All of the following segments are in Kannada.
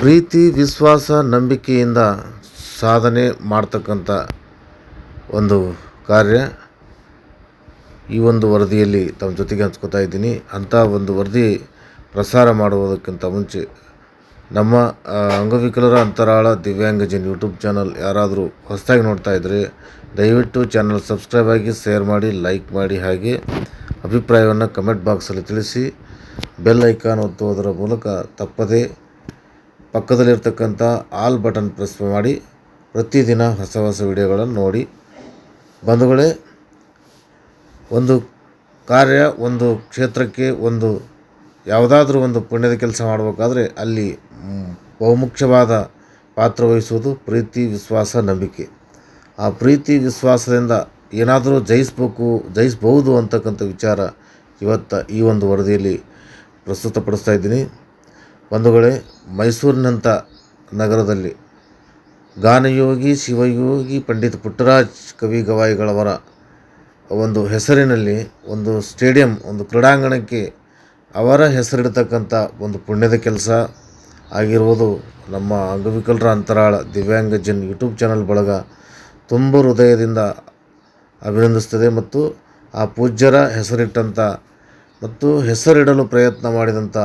ಪ್ರೀತಿ, ವಿಶ್ವಾಸ, ನಂಬಿಕೆಯಿಂದ ಸಾಧನೆ ಮಾಡ್ತಕ್ಕಂಥ ಒಂದು ಕಾರ್ಯ ಈ ಒಂದು ವರದಿಯಲ್ಲಿ ತಮ್ಮ ಜೊತೆಗೆ ಹಂಚ್ಕೋತಾ ಇದ್ದೀನಿ. ಅಂಥ ಒಂದು ವರದಿ ಪ್ರಸಾರ ಮಾಡುವುದಕ್ಕಿಂತ ಮುಂಚೆ ನಮ್ಮ ಅಂಗವಿಕಲರ ಅಂತರಾಳ ದಿವ್ಯಾಂಗಜನ್ ಯೂಟ್ಯೂಬ್ ಚಾನಲ್ ಯಾರಾದರೂ ಹೊಸದಾಗಿ ನೋಡ್ತಾ ಇದ್ದರೆ ದಯವಿಟ್ಟು ಚಾನಲ್ ಸಬ್ಸ್ಕ್ರೈಬ್ ಆಗಿ, ಶೇರ್ ಮಾಡಿ, ಲೈಕ್ ಮಾಡಿ ಹಾಗೆ ಅಭಿಪ್ರಾಯವನ್ನು ಕಮೆಂಟ್ ಬಾಕ್ಸಲ್ಲಿ ತಿಳಿಸಿ ಬೆಲ್ ಐಕಾನ್ ಒತ್ತುವುದರ ಮೂಲಕ ತಪ್ಪದೇ ಪಕ್ಕದಲ್ಲಿರ್ತಕ್ಕಂಥ ಆಲ್ ಬಟನ್ ಪ್ರೆಸ್ ಮಾಡಿ ಪ್ರತಿದಿನ ಹೊಸ ಹೊಸ ವಿಡಿಯೋಗಳನ್ನು ನೋಡಿ. ಬಂಧುಗಳೇ, ಒಂದು ಕಾರ್ಯ, ಒಂದು ಕ್ಷೇತ್ರಕ್ಕೆ ಒಂದು ಯಾವುದಾದ್ರೂ ಒಂದು ಪುಣ್ಯದ ಕೆಲಸ ಮಾಡಬೇಕಾದ್ರೆ ಅಲ್ಲಿ ಬಹುಮುಖ್ಯವಾದ ಪಾತ್ರ ವಹಿಸುವುದು ಪ್ರೀತಿ, ವಿಶ್ವಾಸ, ನಂಬಿಕೆ. ಆ ಪ್ರೀತಿ, ವಿಶ್ವಾಸದಿಂದ ಏನಾದರೂ ಜಯಿಸ್ಬೇಕು, ಜಯಿಸಬಹುದು ಅಂತಕ್ಕಂಥ ವಿಚಾರ ಇವತ್ತು ಈ ಒಂದು ವರದಿಯಲ್ಲಿ ಪ್ರಸ್ತುತಪಡಿಸ್ತಾ ಇದ್ದೀನಿ. ಬಂಧುಗಳೇ ಮೈಸೂರಿನಂಥ ನಗರದಲ್ಲಿ ಗಾನಯೋಗಿ, ಶಿವಯೋಗಿ, ಪಂಡಿತ್ ಪುಟ್ಟರಾಜ್ ಕವಿ ಗವಾಯಿಗಳವರ ಒಂದು ಹೆಸರಿನಲ್ಲಿ ಒಂದು ಸ್ಟೇಡಿಯಂ, ಒಂದು ಕ್ರೀಡಾಂಗಣಕ್ಕೆ ಅವರ ಹೆಸರಿಡ್ತಕ್ಕಂಥ ಒಂದು ಪುಣ್ಯದ ಕೆಲಸ ಆಗಿರುವುದು ನಮ್ಮ ಅಂಗವಿಕಲರ ಅಂತರಾಳ ದಿವ್ಯಾಂಗಜನ್ ಯೂಟ್ಯೂಬ್ ಚಾನಲ್ ಬಳಗ ತುಂಬ ಹೃದಯದಿಂದ ಅಭಿನಂದಿಸ್ತದೆ ಮತ್ತು ಆ ಪೂಜ್ಯರ ಹೆಸರಿಟ್ಟಂಥ ಮತ್ತು ಹೆಸರಿಡಲು ಪ್ರಯತ್ನ ಮಾಡಿದಂಥ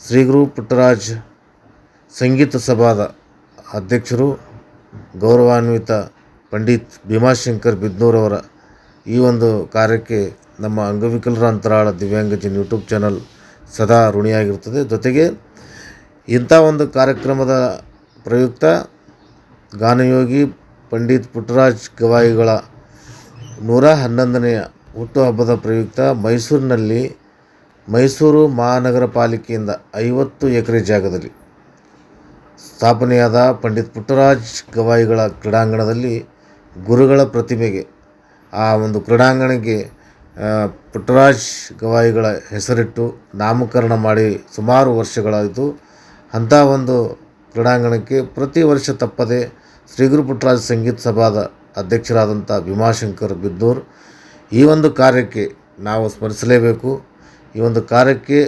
ಶ್ರೀಗುರು ಪುಟ್ಟರಾಜ್ ಸಂಗೀತ ಸಭಾದ ಅಧ್ಯಕ್ಷರು ಗೌರವಾನ್ವಿತ ಪಂಡಿತ್ ಭೀಮಾಶಂಕರ್ ಬಿದ್ನೂರವರ ಈ ಒಂದು ಕಾರ್ಯಕ್ಕೆ ನಮ್ಮ ಅಂಗವಿಕಲರ ಅಂತರಾಳ ದಿವ್ಯಾಂಗಜನ್ ಯೂಟ್ಯೂಬ್ ಚಾನಲ್ ಸದಾ ಋಣಿಯಾಗಿರುತ್ತದೆ. ಜೊತೆಗೆ ಇಂಥ ಒಂದು ಕಾರ್ಯಕ್ರಮದ ಪ್ರಯುಕ್ತ ಗಾನಯೋಗಿ ಪಂಡಿತ್ ಪುಟ್ಟರಾಜ್ ಗವಾಯಿಗಳ ನೂರ ಹನ್ನೊಂದನೆಯ ಹುಟ್ಟುಹಬ್ಬದ ಪ್ರಯುಕ್ತ ಮೈಸೂರಿನಲ್ಲಿ ಮೈಸೂರು ಮಹಾನಗರ ಪಾಲಿಕೆಯಿಂದ ಐವತ್ತು ಎಕರೆ ಜಾಗದಲ್ಲಿ. ಸ್ಥಾಪನೆಯಾದ ಪಂಡಿತ್ ಪುಟ್ಟರಾಜ್ ಗವಾಯಿಗಳ ಕ್ರೀಡಾಂಗಣದಲ್ಲಿ ಗುರುಗಳ ಪ್ರತಿಮೆಗೆ, ಆ ಒಂದು ಕ್ರೀಡಾಂಗಣಕ್ಕೆ ಪುಟ್ಟರಾಜ್ ಗವಾಯಿಗಳ ಹೆಸರಿಟ್ಟು ನಾಮಕರಣ ಮಾಡಿ ಸುಮಾರು ವರ್ಷಗಳಾಯಿತು. ಅಂಥ ಒಂದು ಕ್ರೀಡಾಂಗಣಕ್ಕೆ ಪ್ರತಿ ವರ್ಷ ತಪ್ಪದೆ ಶ್ರೀ ಗುರು ಪುಟ್ಟರಾಜ್ ಸಂಗೀತ ಸಭಾದ ಅಧ್ಯಕ್ಷರಾದಂಥ ಭೀಮಾಶಂಕರ್ ಬಿದ್ದೂರ್ ಈ ಒಂದು ಕಾರ್ಯಕ್ಕೆ ನಾವು ಸ್ಮರಿಸಲೇಬೇಕು. ಈ ಒಂದು ಕಾರ್ಯಕ್ಕೆ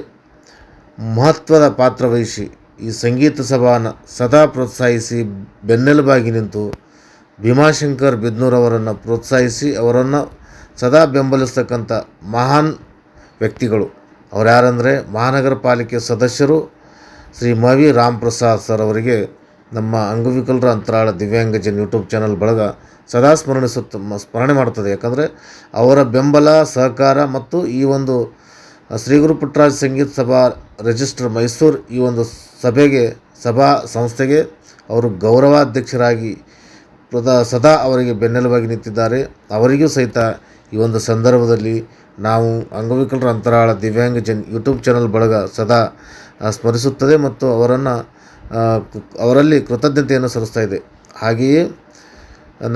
ಮಹತ್ವದ ಪಾತ್ರ ವಹಿಸಿ ಈ ಸಂಗೀತ ಸಭಾನ ಸದಾ ಪ್ರೋತ್ಸಾಹಿಸಿ ಬೆನ್ನೆಲುಬಾಗಿ ನಿಂತು ಭೀಮಾಶಂಕರ್ ಬಿದ್ನೂರವರನ್ನು ಪ್ರೋತ್ಸಾಹಿಸಿ ಅವರನ್ನು ಸದಾ ಬೆಂಬಲಿಸ್ತಕ್ಕಂಥ ಮಹಾನ್ ವ್ಯಕ್ತಿಗಳು. ಅವ್ರು ಯಾರಂದರೆ ಮಹಾನಗರ ಪಾಲಿಕೆ ಸದಸ್ಯರು ಶ್ರೀ ಮವಿ ರಾಮ್ ಪ್ರಸಾದ್ ಸರ್ ಅವರಿಗೆ ನಮ್ಮ ಅಂಗವಿಕಲರ ಅಂತರಾಳ ದಿವ್ಯಾಂಗಜನ್ ಯೂಟ್ಯೂಬ್ ಚಾನಲ್ ಬಳಗ ಸದಾ ಸ್ಮರಣಿಸುತ್ತ ಸ್ಮರಣೆ ಮಾಡುತ್ತದೆ. ಯಾಕಂದರೆ ಅವರ ಬೆಂಬಲ, ಸಹಕಾರ ಮತ್ತು ಈ ಒಂದು ಶ್ರೀಗುರು ಪುಟ್ಟರಾಜ ಸಂಗೀತ ಸಭಾ ರಿಜಿಸ್ಟರ್ ಮೈಸೂರು ಈ ಒಂದು ಸಭೆಗೆ, ಸಭಾ ಸಂಸ್ಥೆಗೆ ಅವರು ಗೌರವಾಧ್ಯಕ್ಷರಾಗಿ ಪ್ರದಾ, ಸದಾ ಅವರಿಗೆ ಬೆನ್ನೆಲುಬಾಗಿ ನಿಂತಿದ್ದಾರೆ. ಅವರಿಗೂ ಸಹಿತ ಈ ಒಂದು ಸಂದರ್ಭದಲ್ಲಿ ನಾವು ಅಂಗವಿಕಲರ ಅಂತರಾಳ ದಿವ್ಯಾಂಗ ಜನ್ ಯೂಟ್ಯೂಬ್ ಚಾನಲ್ ಬಳಗ ಸದಾ ಸ್ಮರಿಸುತ್ತದೆ ಮತ್ತು ಅವರನ್ನು ಅವರಲ್ಲಿ ಕೃತಜ್ಞತೆಯನ್ನು ಸಲ್ಲಿಸ್ತಾ ಇದೆ. ಹಾಗೆಯೇ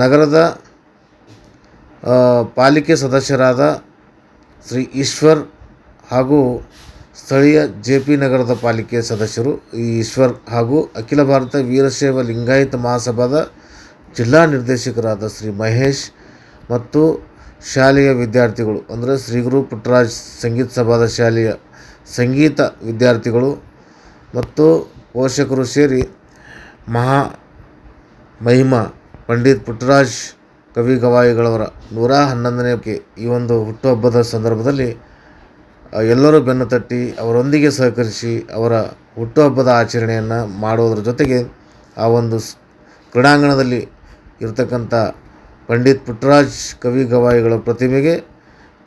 ನಗರದ ಪಾಲಿಕೆ ಸದಸ್ಯರಾದ ಶ್ರೀ ಈಶ್ವರ್ ಹಾಗೂ ಸ್ಥಳೀಯ ಜೆ ಪಿ ನಗರದ ಪಾಲಿಕೆ ಸದಸ್ಯರು ಈ ಈಶ್ವರ್ ಹಾಗೂ ಅಖಿಲ ಭಾರತ ವೀರಶೈವ ಲಿಂಗಾಯತ ಮಹಾಸಭಾದ ಜಿಲ್ಲಾ ನಿರ್ದೇಶಕರಾದ ಶ್ರೀ ಮಹೇಶ್ ಮತ್ತು ಶಾಲೆಯ ವಿದ್ಯಾರ್ಥಿಗಳು, ಅಂದರೆ ಶ್ರೀಗುರು ಪುಟ್ಟರಾಜ್ ಸಂಗೀತ ಸಭಾದ ಶಾಲೆಯ ಸಂಗೀತ ವಿದ್ಯಾರ್ಥಿಗಳು ಮತ್ತು ಪೋಷಕರು ಸೇರಿ ಮಹಾ ಮಹಿಮಾ ಪಂಡಿತ್ ಪುಟ್ಟರಾಜ್ ಕವಿ ಗವಾಯಿಗಳವರ ನೂರ ಹನ್ನೊಂದನೇ ಈ ಒಂದು ಹುಟ್ಟುಹಬ್ಬದ ಸಂದರ್ಭದಲ್ಲಿ ಎಲ್ಲರೂ ಬೆನ್ನು ತಟ್ಟಿ ಅವರೊಂದಿಗೆ ಸಹಕರಿಸಿ ಅವರ ಹುಟ್ಟುಹಬ್ಬದ ಆಚರಣೆಯನ್ನು ಮಾಡೋದ್ರ ಜೊತೆಗೆ ಆ ಒಂದು ಕ್ರೀಡಾಂಗಣದಲ್ಲಿ ಇರತಕ್ಕಂಥ ಪಂಡಿತ್ ಪುಟ್ಟರಾಜ್ ಕವಿ ಗವಾಯಿಗಳ ಪ್ರತಿಮೆಗೆ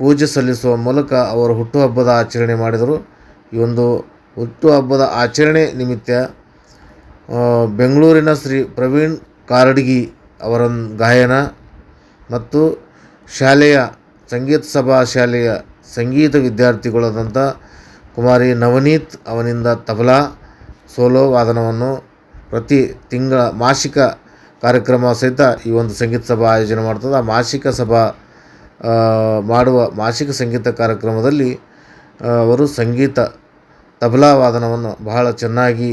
ಪೂಜೆ ಸಲ್ಲಿಸುವ ಮೂಲಕ ಅವರ ಹುಟ್ಟುಹಬ್ಬದ ಆಚರಣೆ ಮಾಡಿದರು. ಈ ಒಂದು ಹುಟ್ಟುಹಬ್ಬದ ಆಚರಣೆ ನಿಮಿತ್ತ ಬೆಂಗಳೂರಿನ ಶ್ರೀ ಪ್ರವೀಣ್ ಕಾರಡ್ಗಿ ಅವರ ಗಾಯನ ಮತ್ತು ಶಾಲೆಯ ಸಂಗೀತ ಸಭಾ ಶಾಲೆಯ ಸಂಗೀತ ವಿದ್ಯಾರ್ಥಿಗಳಾದಂಥ ಕುಮಾರಿ ನವನೀತ್ ಅವನಿಂದ ತಬಲಾ ಸೋಲೋ ವಾದನವನ್ನು ಪ್ರತಿ ತಿಂಗಳ ಮಾಸಿಕ ಕಾರ್ಯಕ್ರಮ ಸಹಿತ ಈ ಒಂದು ಸಂಗೀತ ಸಭಾ ಆಯೋಜನೆ ಮಾಡ್ತದೆ. ಆ ಮಾಸಿಕ ಸಭಾ ಮಾಡುವ ಮಾಸಿಕ ಸಂಗೀತ ಕಾರ್ಯಕ್ರಮದಲ್ಲಿ ಅವರು ಸಂಗೀತ ತಬಲಾ ವಾದನವನ್ನು ಬಹಳ ಚೆನ್ನಾಗಿ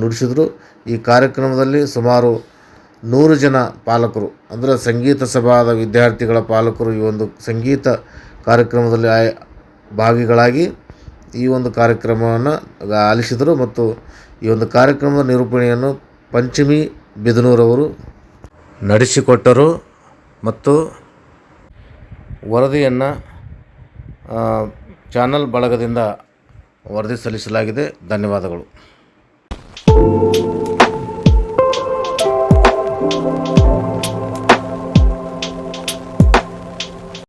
ನುಡಿಸಿದರು. ಈ ಕಾರ್ಯಕ್ರಮದಲ್ಲಿ ಸುಮಾರು ನೂರು ಜನ ಪಾಲಕರು, ಅಂದರೆ ಸಂಗೀತ ಸಭಾದ ವಿದ್ಯಾರ್ಥಿಗಳ ಪಾಲಕರು ಈ ಒಂದು ಸಂಗೀತ ಕಾರ್ಯಕ್ರಮದಲ್ಲಿ ಆಯ್, ಭಾಗಿಗಳಾಗಿ ಈ ಒಂದು ಕಾರ್ಯಕ್ರಮವನ್ನು ಆಲಿಸಿದರು ಮತ್ತು ಈ ಒಂದು ಕಾರ್ಯಕ್ರಮದ ನಿರೂಪಣೆಯನ್ನು ಪಂಚಮಿ ಬಿದನೂರವರು ನಡೆಸಿಕೊಟ್ಟರು ಮತ್ತು ವರದಿಯನ್ನು ಚಾನಲ್ ಬಳಗದಿಂದ ವರದಿ ಸಲ್ಲಿಸಲಾಗಿದೆ. ಧನ್ಯವಾದಗಳು.